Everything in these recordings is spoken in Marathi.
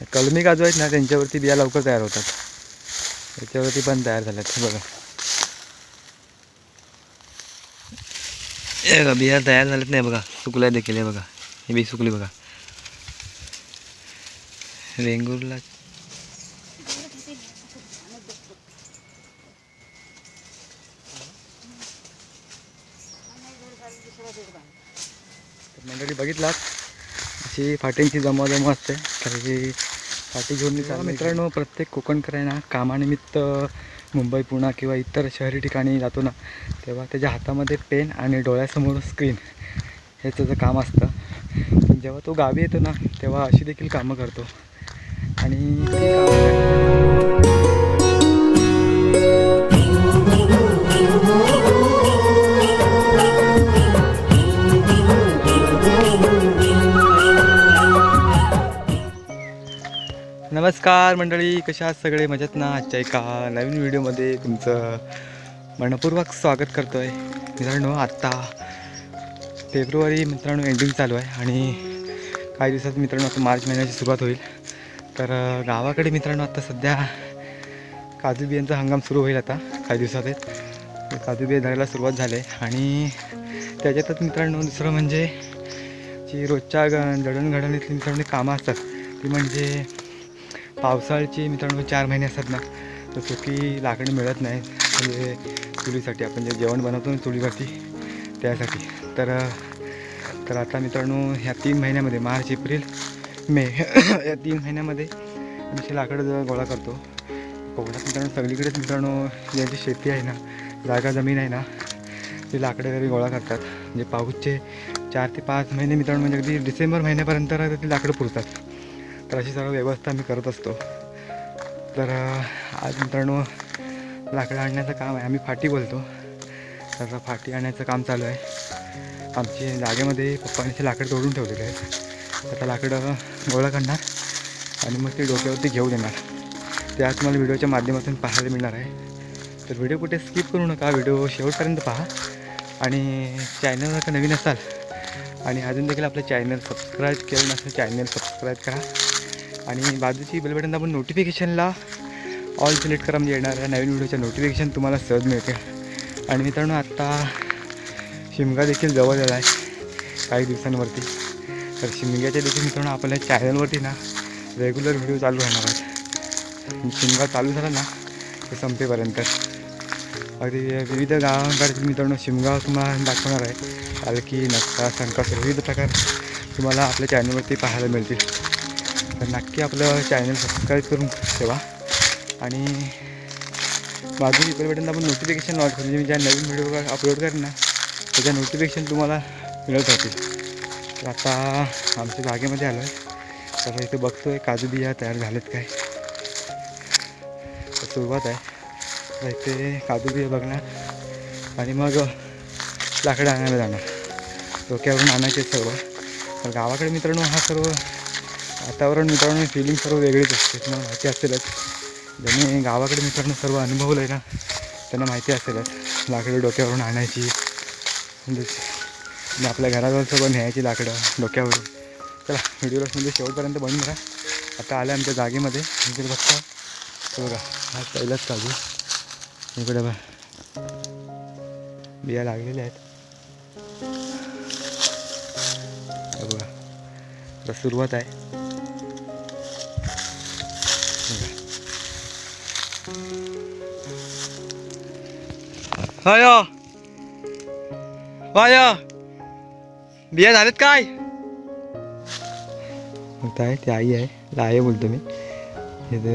कलमी काजू आहेत ना त्यांच्यावरती बिया लवकर तयार होतात. त्याच्यावरती पण तयार झाल्यात बघा. हे बघा बिया तयार झाल्यात नाही बघा. सुकल्या देखील हे बघा. हे बी सुकली बघा. वेंगुरला मंडळी बघितलात अशी फाटींची जमाजमा असते. तर पाठी घेऊन मी मित्रांनो प्रत्येक कोकणकरांना कामानिमित्त मुंबई पुणा किंवा इतर शहरी ठिकाणी जातो ना तेव्हा त्याच्या हातामध्ये पेन आणि डोळ्यासमोर स्क्रीन हे त्याचं काम असतं. पण जेव्हा तो गावी येतो ना तेव्हा अशी देखील कामं करतो. आणि नमस्कार मंडळी कशा आहात सगळे? मजेत ना? आजच्या एका नवीन व्हिडिओमध्ये तुमचं मनपूर्वक स्वागत करतो आहे मित्रांनो आत्ता फेब्रुवारी मित्रांनो एंडिंग चालू आहे आणि काही दिवसात मित्रांनो आता मार्च महिन्याची सुरुवात होईल. तर गावाकडे मित्रांनो आता सध्या काजू बियांचा हंगाम सुरू होईल आता काही दिवसात आहे काजू बिया धरायला सुरुवात झाली आहे आणि त्याच्यातच मित्रांनो दुसरं म्हणजे जी रोजच्या ग जडणघडणीतली मित्रांनो कामं असतात ती म्हणजे पावसाळ्याची मित्रांनो चार महिने असतात ना तर सुकी लाकडी मिळत नाही. म्हणजे चुलीसाठी आपण जे जेवण बनवतो ना चुलीवरती त्यासाठी. तर तर आता मित्रांनो ह्या तीन महिन्यामध्ये मार्च एप्रिल मे या तीन महिन्यामध्ये आम्ही लाकडं ज- गोळा करतो. कोकणात मित्रांनो सगळीकडेच मित्रांनो ज्यांची शेती आहे ना जागा जमीन आहे ना ती लाकडं वगैरे गोळा करतात. म्हणजे पाऊसचे चार ते पाच महिने मित्रांनो म्हणजे अगदी डिसेंबर महिन्यापर्यंत ती लाकडं पुरतात. तर अशी सर्व व्यवस्था आम्ही करत असतो. तर आज मित्रांनो लाकडं आणण्याचं काम आहे. आम्ही फाटी बोलतो. तर फाटी आणण्याचं काम चालू आहे. आमची जागेमध्ये पप्पांचे लाकडं तोडून ठेवलेले आहेत. आता लाकडं गोळा करणार आणि मग ते डोक्यावरती घेऊन येणार ते आज तुम्हाला व्हिडिओच्या माध्यमातून पाहायला मिळणार आहे. तर व्हिडिओ कुठे स्किप करू नका. व्हिडिओ शेवटपर्यंत पहा. आणि चॅनलवर का नवीन असाल आणि अजून देखील आपलं चॅनल सबस्क्राईब केलं नसेल चॅनल सबस्क्राईब करा. आणि बाजूची बेल बटन दाबून नोटिफिकेशनला ऑल सिलेक्ट करा म्हणजे येणाऱ्या नवीन व्हिडिओच्या नोटिफिकेशन तुम्हाला सहज मिळते. आणि मित्रांनो आत्ता शिमगा देखील जवळ झाला आहे काही दिवसांवरती. तर शिमग्याच्या देखील मित्रांनो आपल्या चॅनलवरती ना रेग्युलर व्हिडिओ चालू राहणार आहेत. शिमगा चालू झाला ना ते संपेपर्यंत. अगदी विविध गावांकडे मित्रांनो शिमगाव तुम्हाला दाखवणार आहे. पालखी नक्का संकट विविध प्रकार तुम्हाला आपल्या चॅनलवरती पाहायला मिळतील. तर नक्की आपलं चॅनल सबस्क्राईब करून ठेवा. आणि बाजू इकडे बटन आपण नोटिफिकेशन लॉट करून म्हणजे मी ज्या नवीन व्हिडिओ अपलोड करेन ना त्याच्या नोटिफिकेशन तुम्हाला मिळत राहतील. तर आता आमच्या जागेमध्ये आलो आहे तर इथे बघतो आहे काजू बिया तयार झालेत काय. तर सुरुवात आहे. तर इथे काजू बिया बघणार. आणि मग लाकडं आणायला जाणार. डोक्यावरून आणायचे सर्व. तर गावाकडे मित्रांनो हा सर्व वातावरण मित्रांनो फिलिंग सर्व वेगळीच असते. तुम्हाला माहिती असेलच. ज्यांनी गावाकडे मित्रांनो सर्व अनुभवलं आहे ना त्यांना माहिती असेलच. लाकडं डोक्यावरून आणायची. म्हणजे आणि आपल्या घराजवळ सर्व न्यायची लाकडं डोक्यावरून. चला व्हिडिओला म्हणजे शेवटपर्यंत बनून करा. आता आलं आमच्या जागेमध्ये. इकडे बघता. हे बघा हा पहिलाच काजू. इकडे बघा. बिया लागलेल्या आहेत. बघा आता सुरुवात आहे. हाय वाय बिया झालेत काय आहे ती आई आहे लाय बोलतो मी इथे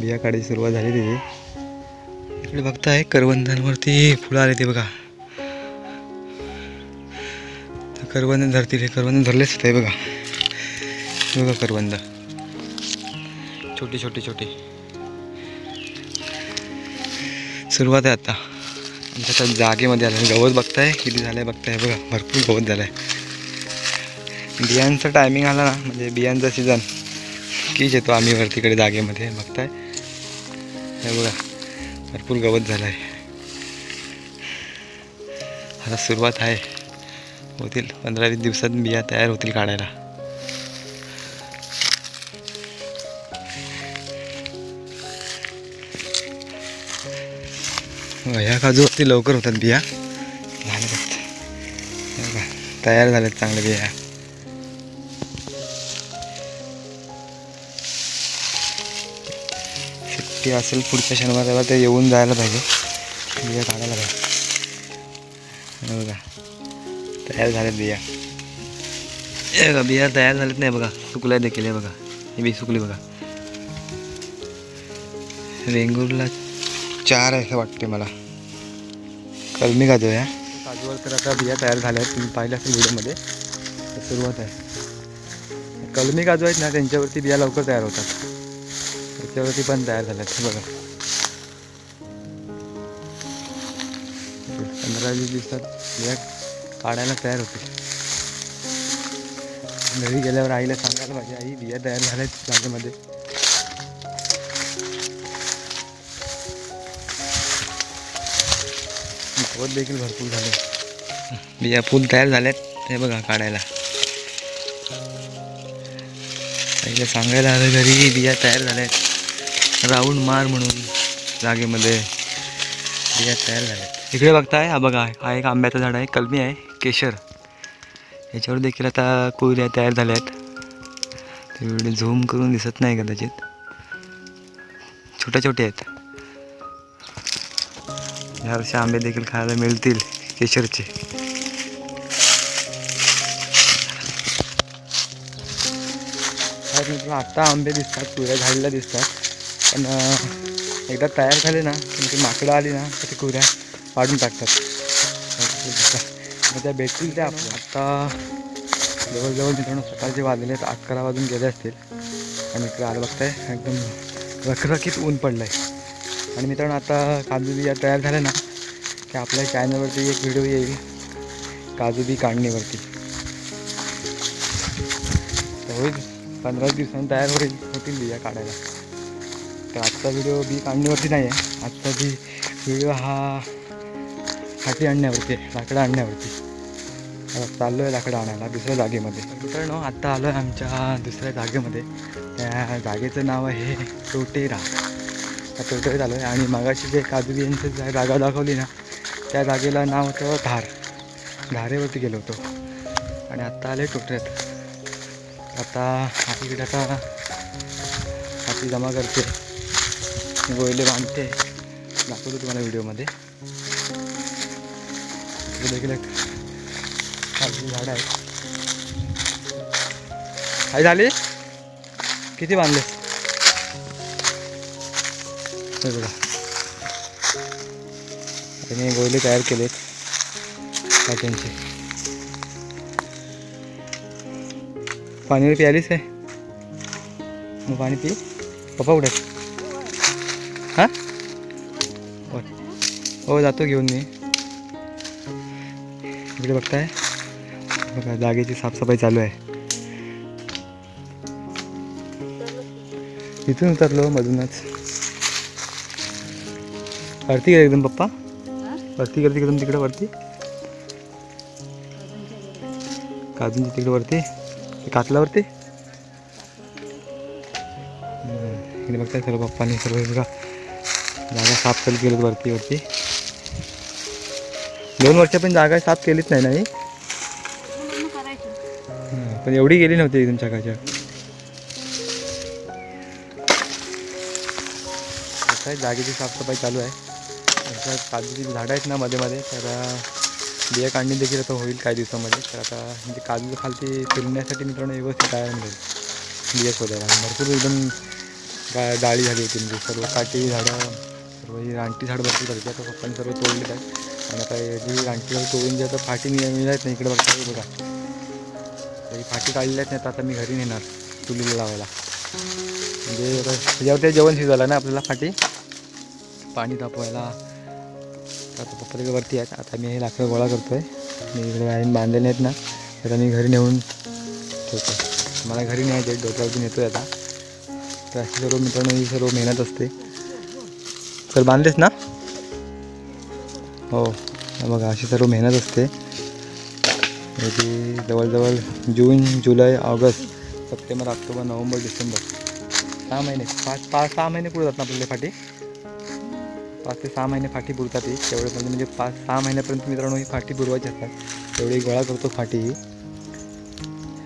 बिया काढायची सुरुवात झाली तिची इकडे बघताय करवंदांवरती फुलं आले ते बघा करवंद धरतील हे करवंद धरलेच होते बघा बघा करवंद छोटी छोटी छोटी सुरुवात आहे आता आता जागेमध्ये आलं. गवत बघताय किती झालं आहे बघताय. बघा भरपूर गवत झालं आहे बियांचं टायमिंग आला ना म्हणजे बियांचा सीझन कीच येतो आम्ही वरतीकडे जागेमध्ये बघताय. हे बघा भरपूर गवत झालं आहे आता सुरुवात आहे. होतील पंधरा वीस दिवसात बिया तयार होतील काढायला. हो, ह्या काजूवरती लवकर होतात बिया. झाल्या फक्त तयार झाल्यात चांगल्या बिया. सुट्टी असेल पुढच्या शनिवाराला ते येऊन जायला पाहिजे. बिया काढायला पाहिजे. बघा तयार झाल्यात बिया. हे बघा बिया तयार झालेत नाही बघा. सुकल्या देखील आहे बघा. हे बी सुकली बघा. वेंगुर्ला चार आहे असं वाटते मला. कलमी काजू आहे काजूवर तर आता बिया तयार झाल्या आहेत. तुम्ही पाहिलं असेल व्हिडिओमध्ये तर सुरुवात आहे. कलमी काजू आहेत ना त्यांच्यावरती बिया लवकर तयार होतात. त्याच्यावरती पण तयार झाल्या आहेत. बघा. पंधरा वीस दिवसात बिया काढायला तयार होते घरी गेल्यावर आईला सांगायला पाहिजे आई बिया तयार झाल्या आहेत जागेमध्ये गवत देखील भरपूर झाले. बिया फुल तयार झाल्यात हे बघा काढायला. आईला सांगायला आलं घरी बिया तयार झाल्यात राऊंड मार म्हणून जागेमध्ये बिया तयार झाल्यात इकडे बघताय हा बघा हा एक आंब्याचं झाड आहे कलमी आहे केशर. याच्यावर देखील आता कुऱ्या तयार झाल्या आहेत ते व्हिडिओ झूम करून दिसत नाही कदाचित. छोट्या छोटे आहेत. या आंबे देखील खायला मिळतील केशरचे. काय मित्रांनो आत्ता आंबे दिसतात कुऱ्या झाडीला दिसतात. पण एकदा तयार झाले ना की ती माकडं आली ना तर ते कुऱ्या पाडून टाकतात. मग त्या भेटतील त्या आपल्या. आत्ता जवळजवळ मित्रांनो सकाळचे वाजले आहेत अकरा वाजून गेले असतील. आणि इकडे आलं बघताय एकदम रखरखीत ऊन पडलं आहे आणि मित्रांनो आता काजू बिया तयार झाल्या ना की आपल्या चॅनलवरती एक व्हिडिओ येईल काजू बी काढणीवरती. तर होईल पंधरा दिवसांनी तयार होईल होतील बिया काढायला. तर आजचा व्हिडिओ बी काढणीवरती नाही आहे आजचा बी व्हिडिओ हा हाटी आणण्यावरती आहे लाकडं आणण्यावरती. चाललो आहे लाकडं आणायला दुसऱ्या जागेमध्ये. मित्रांनो आत्ता आलो आहे आमच्या दुसऱ्या जागेमध्ये. त्या जागेचं नाव आहे टोटेरा त्या आलो आहे आणि मगाशी जे काजू बियांची जागा दाखवली ना त्या जागेला नाव होतं धार. धारेवरती गेलो होतो. आणि आत्ता आले टोटऱ्यात आता हातीकडे आता हाती जमा करते. गोयले बांधते. दाखवतो तुम्हाला व्हिडिओमध्ये. देखील एक काजूची झाडं आहेत काय झाली? किती बांधले? हे बघा. त्याने गोयले तयार केलेत. काट्यांचे पाणी प्यालीस आहे मग पाणी पी. पप्पा कुठे हां? हा हो जातो घेऊन मी. इकडे बघताय. बघा जागेची साफसफाई चालू आहे. इथून उतरलो मधूनच. वरती गेले एकदम पप्पा. वरती गेलं एकदम तिकडे वरती. काजूंच्या तिकडे वरती. ते कातलावरती. हम्म, इकडे बघताय सर्व पप्पांनी सर्व बघा. जागा साफ चालू केलीत वरती वरती. दोन वर्ष पण जागा साफ केलीच नाही ना पण एवढी गेली नव्हती तुमच्या काच्या काय जागेची साफसफाई चालू आहे. आता काजूची झाडं आहेत ना मध्ये मध्ये तर बिया काढणी देखील आता होईल काही दिवसामध्ये. तर आता म्हणजे काजू खालती फिरण्यासाठी मित्रांनो व्यवस्थित तयार मिळेल. बिया शोधायला. भरपूर एकदम गा गाळी झाली होती म्हणजे सर्व काटी झाडं सर्व ही रानटी झाडं भरपूर झाली आता पप्पांनी सर्व तोडले आहेत आणि आता जी रानटी झाडं तोडून जे आता फाटी मिळत नाही इकडे बघता बघा. तरी फाटी काढलेल्या आहेत नाही तर आता मी घरी नेणार चुलीला लावायला. म्हणजे आता त्याच्यावर ते जेवण शिजवायला ना आपल्याला फाटी? पाणी तापवायला आता पप्पा तिकडे वरती आहेत आता मी हे लाकडं गोळा करतो आहे मी इकडे आईन बांधलेले आहेत ना. तर मी घरी नेऊन ठेवतो मला घरी न्यायचे डोक्यावरती नेतो आहे आता. तर अशी सर्व मित्रांनो ही सर्व मेहनत असते. तर बांधलेस ना? हो. मग बघा अशी सर्व मेहनत असते. याची जवळजवळ जून जुलै ऑगस्ट सप्टेंबर ऑक्टोबर नोव्हेंबर डिसेंबर. सहा महिने. पाच पाच सहा महिने पुढे जातात आपल्याला फाटी? पाच ते सहा महिने फाटी पुरतात ही. तेवढे म्हणजे म्हणजे पाच सहा महिन्यापर्यंत मित्रांनो ही फाटी पुरवायची असतात. तेवढी गोळा करतो फाटी ही.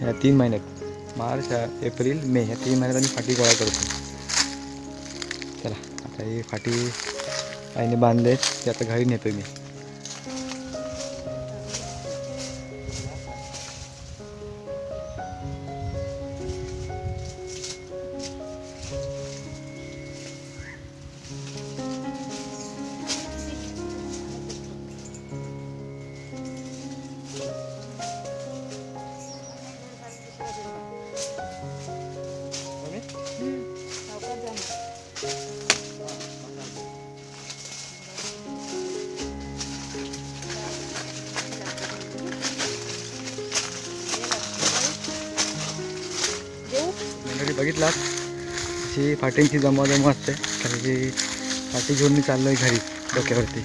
ह्या तीन महिन्यात. मार्च एप्रिल मे ह्या तीन महिन्यात आम्ही फाटी गोळा करतो. चला आता ही फाटी आईने बांधले ते आता घरी नेतो मी. अशी फाट्यांची जमाजमा असते कारण की फाटी घेऊन मी चाललो आहे घरी डोक्यावरती.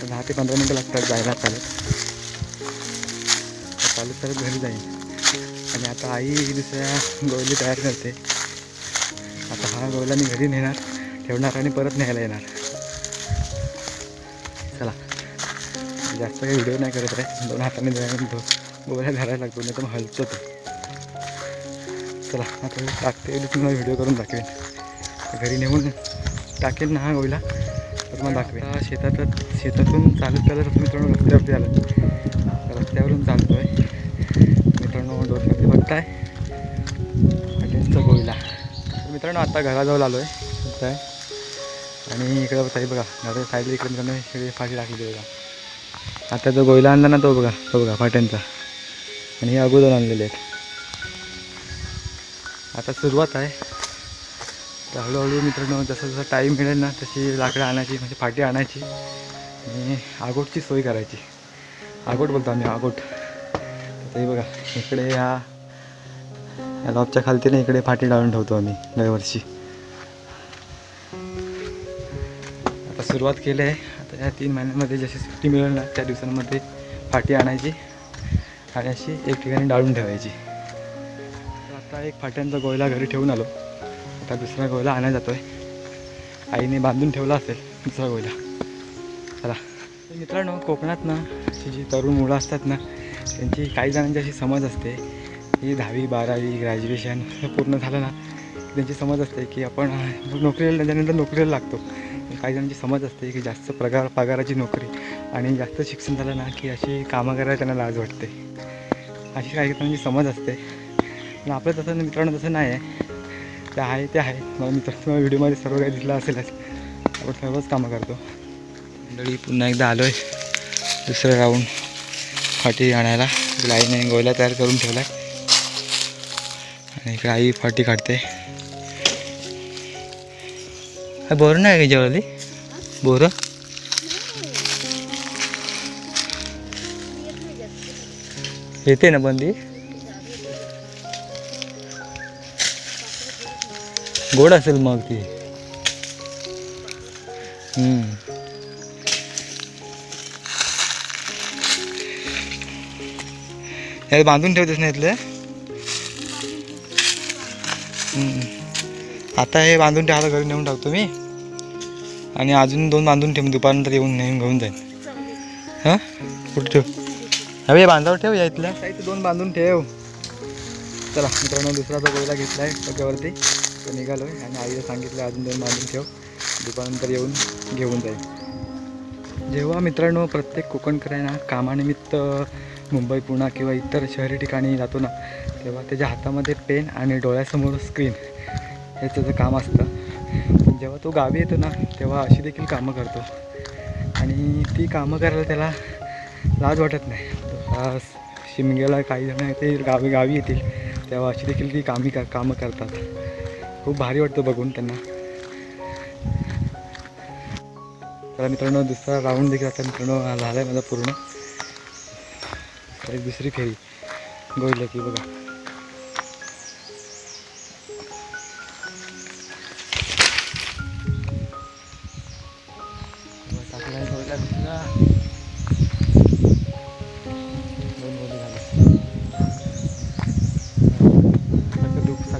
तर दहा ते पंधरा मिनटं लागतात जायला चालत. चालत चालत घरी जाईन. आणि आता आई दुसऱ्या गोवली तयार करते. आता हा गोयला मी घरी नेणार ठेवणार आणि परत न्यायला येणार. चला. जास्त काही व्हिडिओ नाही करत आहे दोन हाताने धरायला गोयला धरायला लागतो नाही तर मग हलतो तो. चला आता मी टाकते तुम्हाला व्हिडिओ करून दाखवेन. घरी नेऊन टाकेल ना हा गोयला तर मग दाखवेन. शेतात शेतातून चालत चालत मित्रांनो रस्त्यावरती आलं. रस्त्यावरून चालतो आहे मित्रांनो डोक्यावरती बघताय. त्यांचा गोयला मित्रांनो आता घराजवळ आलो आहे. काय आणि इकडं साईड बघा. घरा साईडला इकडे मित्रांनो इकडे फाटी टाकली बघा. आता जो गोयला आणला ना तो बघा तो बघा फाट्यांचा. आणि हे अगोदर आणलेले आहेत. आता सुरुवात आहे. तर हळूहळू मित्रांनो जसं जसं टाईम मिळेल ना तशी लाकडं आणायची म्हणजे फाटी आणायची आणि आगोटची सोय करायची. आगोट बोलतो आम्ही आगोट. ते बघा इकडे ह्या या लॉबच्या खालती ना इकडे फाटी डाळून ठेवतो आम्ही दरवर्षी आता सुरुवात केली आहे. आता या तीन महिन्यांमध्ये जशी सुट्टी मिळेल ना त्या दिवसांमध्ये फाटी आणायची आणि अशी एक ठिकाणी डाळून ठेवायची. आता एक फाट्यांचा गोयला घरी ठेवून आलो. आता दुसरा गोयला आणायला जातो आहे आईने बांधून ठेवला असेल दुसरा गोयला. चला. मित्रांनो कोकणात ना अशी जी तरुण मुलं असतात ना त्यांची काही जणांची अशी समज असते की दहावी बारावी ग्रॅज्युएशन पूर्ण झालं ना त्यांची समज असते की आपण नोकरीला त्यानंतर नोकरीला लागतो. काही जणांची समज असते की जास्त पगार पगाराची नोकरी आणि जास्त शिक्षण झालं ना की अशी कामं करायला त्यांना लाज वाटते. अशी काही जणांची समज असते. पण आपलं तसं मित्रांनो तसं नाही आहे. ते आहे ते आहे. मला मित्र तुम्हाला व्हिडिओमध्ये सर्व काही दिसलं असेलच. आपण सर्वच कामं करतो. मंडळी पुन्हा एकदा आलो आहे दुसरं राऊंड फाटी आणायला. इकडे गोयला तयार करून ठेवला आहे आणि इकडे आई फाटी काढते. हा बोरं नाही का जेवली बोरं? येते ना बंदी? गोड असेल मग ती. हम्म. बांधून ठेवतेस ना इथले? आता हे बांधून ठेव आता घरी नेऊन टाकतो मी. आणि अजून दोन बांधून ठेव दुपारनंतर येऊन नेऊन घेऊन जाईन. हां? कुठे ठेव? हवे बांधावर ठेव या इथल्या. इथं दोन बांधून ठेव. चला मित्रांनो दुसरा जो गोयला घेतला आहे डोक्यावरती तो निघालो आहे आणि आईला सांगितलं अजून दोन बांधून ठेव दुपारनंतर येऊन घेऊन जाईल. जेव्हा मित्रांनो प्रत्येक कोकणकरांना कामानिमित्त मुंबई पुणा किंवा इतर शहरी ठिकाणी जातो ना तेव्हा त्याच्या हातामध्ये पेन आणि डोळ्यासमोर स्क्रीन हे त्याचं काम असतं. पण जेव्हा तो गावी येतो ना तेव्हा अशी देखील कामं करतो. आणि ती कामं करायला त्याला लाज वाटत नाही. आता शिमग्याला काही जण ते गावी गावी येतील तेव्हा अशी देखील ती कामी का कामं करतात. खूप भारी वाटतं बघून त्यांना. तर मित्रांनो दुसरा राऊंड देखील आता मित्रांनो झाला आहे माझा पूर्ण. तर एक दुसरी फेरी. गोयला की बघा.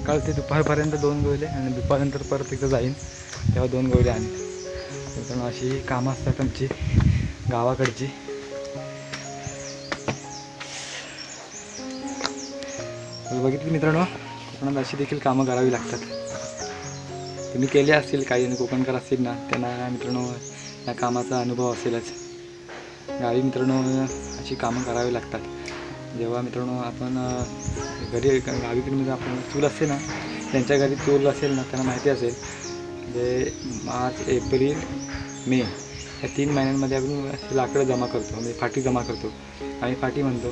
सकाळ ते दुपारपर्यंत दोन गोवले आणि दुपारनंतर परत एकदा जाईन. तेव्हा दोन गोवले आणि मित्रांनो अशी कामं असतात आमची गावाकडची. बघितली मित्रांनो कोकणात अशी देखील कामं करावी लागतात. तुम्ही केले असतील काही जण कोकणकर असतील ना त्यांना मित्रांनो या कामाचा अनुभव असेलच. गावी मित्रांनो अशी कामं करावी लागतात. जेव्हा मित्रांनो आपण घरी गावीकडे म्हणजे आपण चूल असते ना त्यांच्या घरी चूल असेल ना त्यांना माहिती असेल म्हणजे मार्च एप्रिल मे या तीन महिन्यांमध्ये आपण लाकडं जमा करतो म्हणजे फाटी जमा करतो. आम्ही फाटी म्हणतो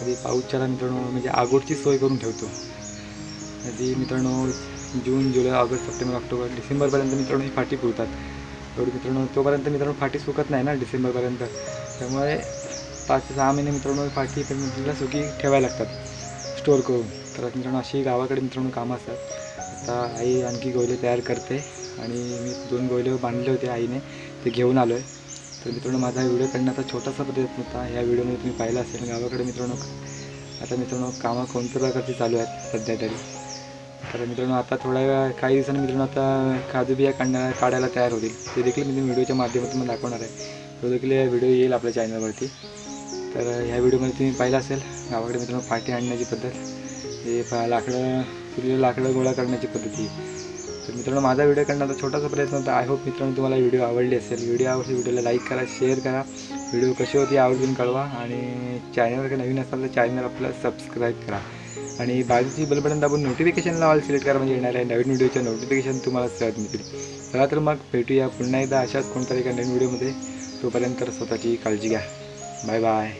कधी पाऊसच्याला मित्रांनो म्हणजे आगोटची सोय करून ठेवतो. जी मित्रांनो जून जुलै ऑगस्ट सप्टेंबर ऑक्टोबर डिसेंबरपर्यंत मित्रांनो ही फाटी पुरतात. एवढी मित्रांनो तोपर्यंत मित्रांनो फाटी सुकत नाही ना डिसेंबरपर्यंत. त्यामुळे पाच ते सहा महिने मित्रांनो ही फाटी मित्रांना सुखी सुकी ठेवायला लागतात. स्टोअर करून. तर मित्रांनो अशी गावाकडे मित्रांनो कामं असतात. आता आई आणखी गोयले तयार करते आणि मी दोन गोयले बांधले होते आईने ते घेऊन आलो आहे तर मित्रांनो माझा व्हिडिओ करण्याचा छोटासा प्रयत्न होता. ह्या व्हिडिओमध्ये तुम्ही पाहिला असेल गावाकडे मित्रांनो आता मित्रांनो कामं कोणत्या प्रकारची चालू आहेत सध्या तरी. तर मित्रांनो आता थोड्या वेळा काही दिवसांनी मित्रांनो आता काजू बिया काढण्या काढायला तयार होतील. ते देखील मी व्हिडिओच्या माध्यमातून दाखवणार आहे. तो देखील व्हिडिओ येईल आपल्या चॅनलवरती तर ह्या व्हिडिओमध्ये तुम्ही पाहिलं असेल गावाकडे मित्रांनो फाटी आणण्याची पद्धत. हे पा लाकडं चुलीला लाकडं गोळा करण्याची पद्धती तर मित्रांनो माझा व्हिडिओ करण्याचा छोटासा प्रयत्न होता. आय होप मित्रांनो तुम्हाला व्हिडिओ आवडली असेल. व्हिडिओ आवडली व्हिडिओला लाईक करा शेअर करा. व्हिडिओ कशी होती आवडून कळवा आणि चॅनलवर काही नवीन असाल तर चॅनल आपलं सबस्क्राईब करा. आणि बाजूची बलबटन दाबून नोटिफिकेशनला ऑल सिलेक्ट करा म्हणजे येणाऱ्या नवीन व्हिडिओच्या नोटिफिकेशन तुम्हाला सहज मिळतील. चला तर मग भेटूया पुन्हा एकदा अशाच कोणत्या एका नवीन व्हिडिओमध्ये. तोपर्यंत स्वतःची काळजी घ्या. Bye bye